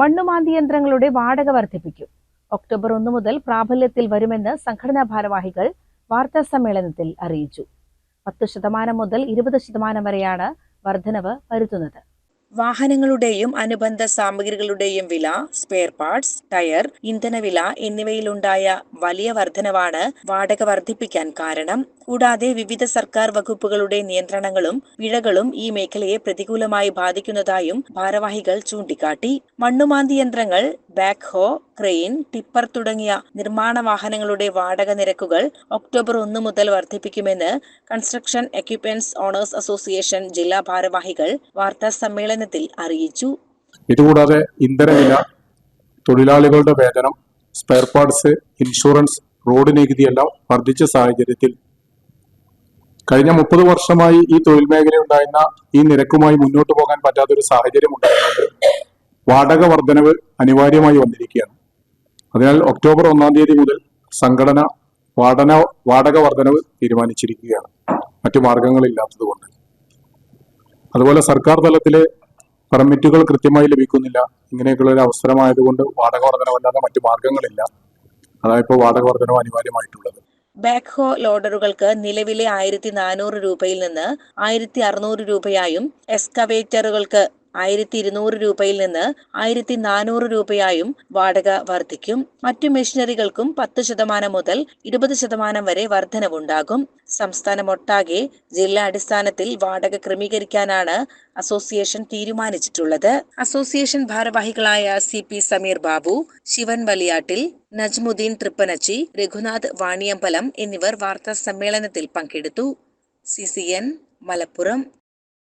മണ്ണുമാന്തി യന്ത്രങ്ങളുടെ വാടക വർദ്ധിപ്പിക്കും. ഒക്ടോബർ ഒന്ന് മുതൽ പ്രാബല്യത്തിൽ വരുമെന്ന് സംഘടനാ ഭാരവാഹികൾ വാർത്താ സമ്മേളനത്തിൽ അറിയിച്ചു. പത്ത് ശതമാനം മുതൽ ഇരുപത് ശതമാനം വരെയാണ് വർധനവ് വരുത്തുന്നത്. വാഹനങ്ങളുടെയും അനുബന്ധ സാമഗ്രികളുടെയും വില സ്പെയർ പാർട്സ് ടയർ ഇന്ധനവില എന്നിവയിലുണ്ടായ വലിയ വർധനവാണ് വാടക വർദ്ധിപ്പിക്കാൻ കാരണം. കൂടാതെ വിവിധ സർക്കാർ വകുപ്പുകളുടെ നിയന്ത്രണങ്ങളും പിഴകളും ഈ മേഖലയെ പ്രതികൂലമായി ബാധിക്കുന്നതായും ഭാരവാഹികൾ ചൂണ്ടിക്കാട്ടി. മണ്ണുമാന്തി യന്ത്രങ്ങൾ ബാക്ക്ഹോ ക്രെയിൻ ടിപ്പർ തുടങ്ങിയ നിർമ്മാണ വാഹനങ്ങളുടെ വാടക നിരക്കുകൾ ഒക്ടോബർ ഒന്ന് മുതൽ വർദ്ധിപ്പിക്കുമെന്ന് കൺസ്ട്രക്ഷൻ എക്യുപ്മെന്റ്സ് ഓണേഴ്സ് അസോസിയേഷൻ ജില്ലാ ഭാരവാഹികൾ വാർത്താ സമ്മേളനത്തിൽ അറിയിച്ചു. ഇതുകൂടാതെ ഇന്ധനവില തൊഴിലാളികളുടെ വേതനം സ്പെയർ പാർട്സ് ഇൻഷുറൻസ് റോഡ് നികുതി എല്ലാം വർദ്ധിച്ച സാഹചര്യത്തിൽ കഴിഞ്ഞ മുപ്പത് വർഷമായി ഈ തൊഴിൽ മേഖല ഉണ്ടായിരുന്ന ഈ നിരക്കുമായി മുന്നോട്ട് പോകാൻ പറ്റാത്തൊരു സാഹചര്യം ഉണ്ടായിരുന്നത് വാടക വർധനവ് അനിവാര്യമായി വന്നിരിക്കുകയാണ്. അതിനാൽ ഒക്ടോബർ ഒന്നാം തീയതി മുതൽ സംഘടന വാടന വാടക വർധനവ് തീരുമാനിച്ചിരിക്കുകയാണ്. മറ്റു മാർഗങ്ങളില്ലാത്തതുകൊണ്ട്. അതുപോലെ സർക്കാർ തലത്തിലെ പെർമിറ്റുകൾ കൃത്യമായി ലഭിക്കുന്നില്ല. ഇങ്ങനെയൊക്കെയുള്ള ഒരു അവസരമായതുകൊണ്ട് വാടക വർധനവല്ലാതെ മറ്റു മാർഗങ്ങളില്ല. അതാണ് ഇപ്പോൾ വാടക വർധനവ് അനിവാര്യമായിട്ടുള്ളത്. ബാക്ക്ഹോ ലോഡറുകൾക്ക് നിലവിലെ ആയിരത്തി നാനൂറ് രൂപയിൽ നിന്ന് ആയിരത്തി അറുന്നൂറ് രൂപയായും എക്സ്കവേറ്ററുകൾക്ക് ആയിരത്തി ഇരുന്നൂറ് രൂപയിൽ നിന്ന് ആയിരത്തി നാനൂറ് രൂപയായും വാടക വർദ്ധിക്കും. മറ്റു മെഷീനറികൾക്കും പത്ത് ശതമാനം മുതൽ ഇരുപത് ശതമാനം വരെ വർധനവുണ്ടാകും. സംസ്ഥാനമൊട്ടാകെ ജില്ലാ അടിസ്ഥാനത്തിൽ വാടക ക്രമീകരിക്കാനാണ് അസോസിയേഷൻ തീരുമാനിച്ചിട്ടുള്ളത്. അസോസിയേഷൻ ഭാരവാഹികളായ സി പി സമീർ ബാബു ശിവൻ വലിയാട്ടിൽ നജ്മുദ്ദീൻ തൃപ്പനച്ചി രഘുനാഥ് വാണിയമ്പലം എന്നിവർ വാർത്താ സമ്മേളനത്തിൽ പങ്കെടുത്തു. C C N Malappuram.